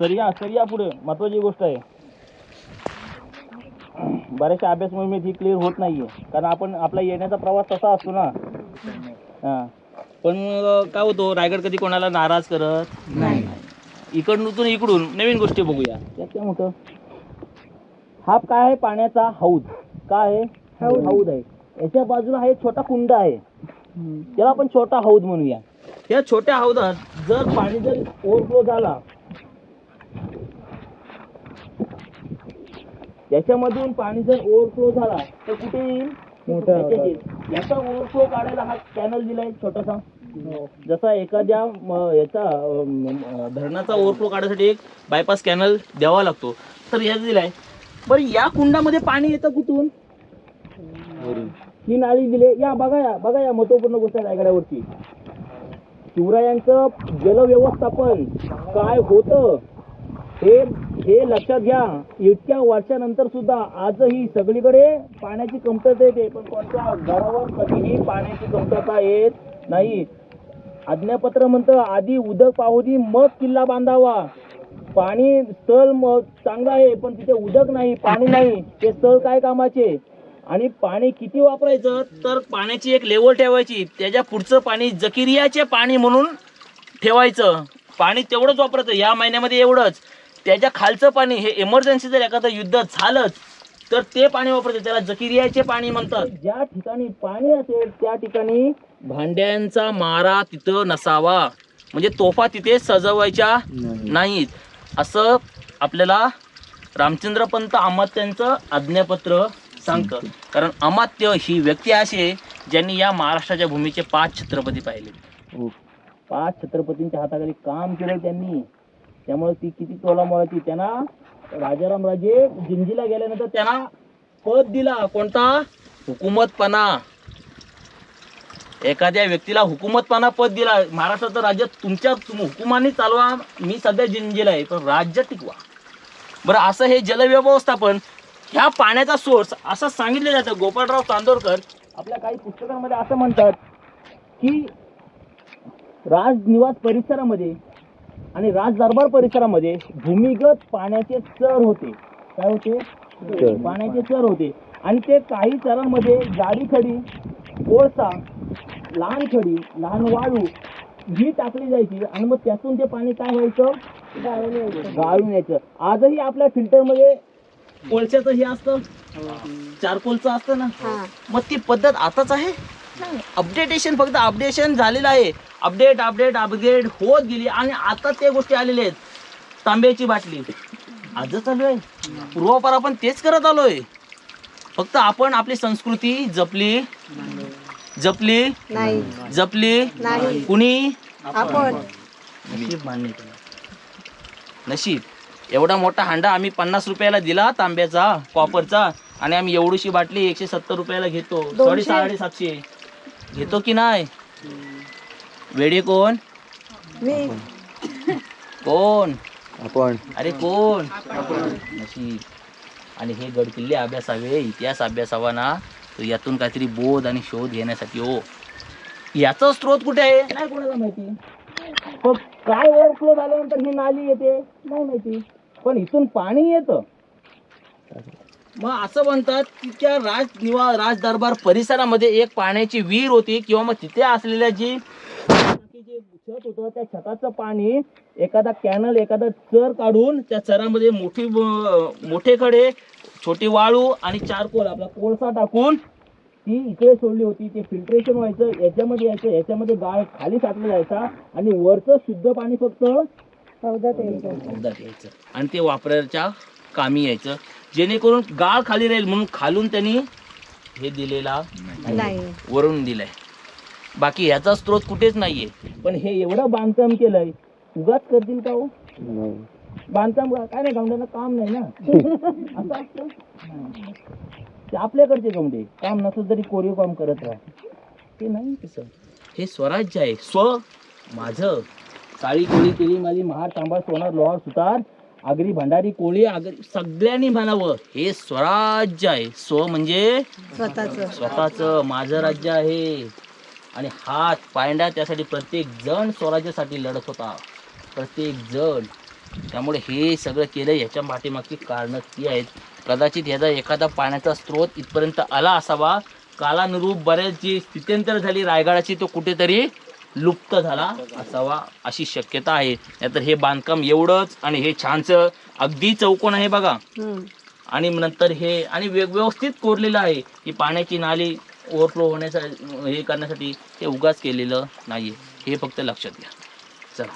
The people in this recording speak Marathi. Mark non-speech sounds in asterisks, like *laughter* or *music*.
तर या या पुढे. महत्वाची गोष्ट आहे. बऱ्याचशा अभ्यास मोहिमेत ही क्लिअर होत नाहीये. कारण आपण आपला येण्याचा प्रवास तसा असतो ना. हा. पण काय होतो रायगड कधी कोणाला नाराज करत? नाही. इकडून इकडून नवीन गोष्टी बघूया. काय मोठं? हा काय आहे पाण्याचा हौद? काय आहे. हौद. आहे. याच्या बाजूला हा एक छोटा कुंड आहे. त्याला आपण छोटा हौद म्हणूया. या छोट्या हौदात जर पाणी जर ओव्हरफ्लो झाला याच्यामधून पाणी जर ओव्हरफ्लो झाला तर कुठे येईल मोठ्या. याचा ओव्हरफ्लो काढायला हा कॅनल दिलाय छोटासा. जसा एखाद्या याचा धरणाचा ओव्हरफ्लो काढण्यासाठी एक बायपास कॅनल द्यावा लागतो. तर याचा दिलाय. बरं या कुंडामध्ये पाणी येतं कुठून? ही नाळी दिले. या बघा या बघा या महत्त्वपूर्ण गोष्ट आहे रायगडावरची शिवरायांचं जलव्यवस्थापन काय होतं हे हे लक्षात घ्या. इतक्या वर्षानंतर सुद्धा आजही सगळीकडे पाण्याची कमतरता येते. पण कोणत्या घरावर कधीही पाण्याची कमतरता येत नाही. आज्ञापत्र म्हणतं आधी उदक पाहुदी मग किल्ला बांधावा. पाणी स्थळ मग चांगलं आहे पण तिथे उदक नाही पाणी नाही. ते स्थळ काय कामाचे? आणि पाणी किती वापरायचं? तर पाण्याची एक लेवल ठेवायची. त्याच्या पुढचं पाणी जकिरियाचे पाणी म्हणून ठेवायचं. पाणी तेवढंच वापरायचं. या महिन्यामध्ये एवढंच. त्याच्या खालचं पाणी हे इमर्जन्सी जर एखादं युद्ध झालंच तर ते पाणी वापरायचं. त्याला जकिरियाचे पाणी म्हणतात. ज्या ठिकाणी पाणी असेल त्या ठिकाणी भांड्यांचा मारा तिथं नसावा. म्हणजे तोफा तिथे सजवायच्या नाहीत. असं आपल्याला रामचंद्र पंत अमात्यांचं आज्ञापत्र सांगतं. कारण अमात्य ही व्यक्ती अशी आहे ज्यांनी या महाराष्ट्राच्या भूमीचे पाच छत्रपती पाहिले. पाच छत्रपतींच्या हाताखाली काम केलं त्यांनी. त्यामुळे ती किती तोलामोलाची त्यांना राजाराम राजे जिंजीला गेल्यानंतर त्यांना पद दिला. कोणता? हुकुमतपणा. एखाद्या व्यक्तीला हुकुमतपणा पद दिला. महाराष्ट्राचं राज्य तुमच्या तुम हुकुमाने चालवा. मी सध्या जिंजीला आहे. पण राज्य टिकवा. बरं असं हे जलव्यवस्थापन ह्या पाण्याचा सोर्स असं सांगितलं जातं. गोपाळराव चांदोरकर आपल्या काही पुस्तकांमध्ये असं म्हणतात की राजनिवास परिसरामध्ये आणि राज दरबार परिसरामध्ये भूमिगत पाण्याचे चर होते. काय होते. पाण्याचे चर होते. आणि ते काही चरांमध्ये जाडी खडी कोळसा लहान खडी लहान वाळू ही टाकली जायची आणि मग त्यातून ते पाणी काय व्हायचं? गाळून यायचं. आजही आपल्या फिल्टरमध्ये कोळशाचं हे असतं? चारकोलचं असतं ना? मग ती पद्धत आताच आहे? अपडेटेशन फक्त अपडेशन झालेलं आहे. अपडेट अपडेट अपग्रेड होत गेली आणि आता त्या गोष्टी आलेल्या आहेत. तांब्याची बाटली. आजच चालू आहे. पूर्वापार आपण तेच करत आलोय. फक्त आपण आपली संस्कृती जपली. जपली. नाही. जपली. नाही. कुणी? आपण. नशीब मान्य केलं. नशीब. एवढा मोठा हांडा आम्ही पन्नास रुपयाला दिला तांब्याचा कॉपरचा आणि आम्ही एवढीशी बाटली एकशे सत्तर रुपयाला घेतो. सॉरी. साडेसातशे घेतो की नाही? वेडे कोण? मी. कोण? आपण. अरे कोण? नशीब. आणि हे गड किल्ले अभ्यासावे इतिहास अभ्यासावा ना. तर यातून काहीतरी बोध आणि शोध घेण्यासाठी हो. याचा स्रोत कुठे आहे? नाही कोणाला माहिती? पण काय ओव्हरफ्लो झाल्यानंतर ही नाली येते? नाही माहिती. पण इथून पाणी येतं. मग असं म्हणतात की त्या राज निवा राज दरबार परिसरामध्ये एक पाण्याची विहीर होती किंवा मग तिथे असलेल्या जी जे छत होतं त्या छताचं पाणी एखादा कॅनल एखादा चर काढून त्या चरामध्ये मोठी मोठे खडे छोटी वाळू आणि चारकोल आपला कोळसा टाकून ती इकडे सोडली होती. ते फिल्ट्रेशन व्हायचं याच्यामध्ये यायचं याच्यामध्ये गाळ खाली साठलं जायचा आणि वरचं शुद्ध पाणी फक्त हौदात यायचं हौदात यायचं. आणि ते वापरायच्या कामी यायचं. जेणेकरून गाळ खाली राहील म्हणून खालून त्यांनी हे दिलेला नाही. वरून दिलंय. बाकी ह्याचा स्रोत कुठेच नाहीये. पण हे एवढं बांधकाम केलंय. उगाच करतील का हो? बांधकाम का- काय नाही गावड्याला काम नाही ना? *laughs* असं असतं? ते आपल्याकडचे गावडे काम नसलं तरी कोरीव काम करत राहा. ते नाही तसं. हे स्वराज्य आहे. स्व माझं. काळी कोळी केली माझी महार सांभाळ सोनार लोहार सुतार आगरी भंडारी कोळी आगरी सगळ्यांनी म्हणावं. हे स्वराज्य आहे. स्व म्हणजे? स्वतःच. स्वतःच. माझं राज्य आहे. आणि हा पायंडा त्यासाठी प्रत्येक जण स्वराज्यासाठी लढत होता. प्रत्येक जण. त्यामुळे हे सगळं केलं ह्याच्या पाठीमागची कारणं ती आहेत. कदाचित ह्याचा एखादा पाण्याचा स्रोत इथपर्यंत आला असावा. कालानुरूप बऱ्याच जी स्थित्यंतर झाली. रायगडाची तो कुठेतरी लुप्त झाला असावा अशी शक्यता आहे. नाहीतर हे बांधकाम एवढंच आणि हे छानसं अगदी चौकोन आहे बघा. आणि नंतर हे आणि व्य- व्यवस्थित कोरलेलं आहे. की पाण्याची नाली ओव्हरफ्लो होण्याचा हे करण्यासाठी हे उगाच केलेलं नाहीये. हे फक्त लक्षात घ्या. चला.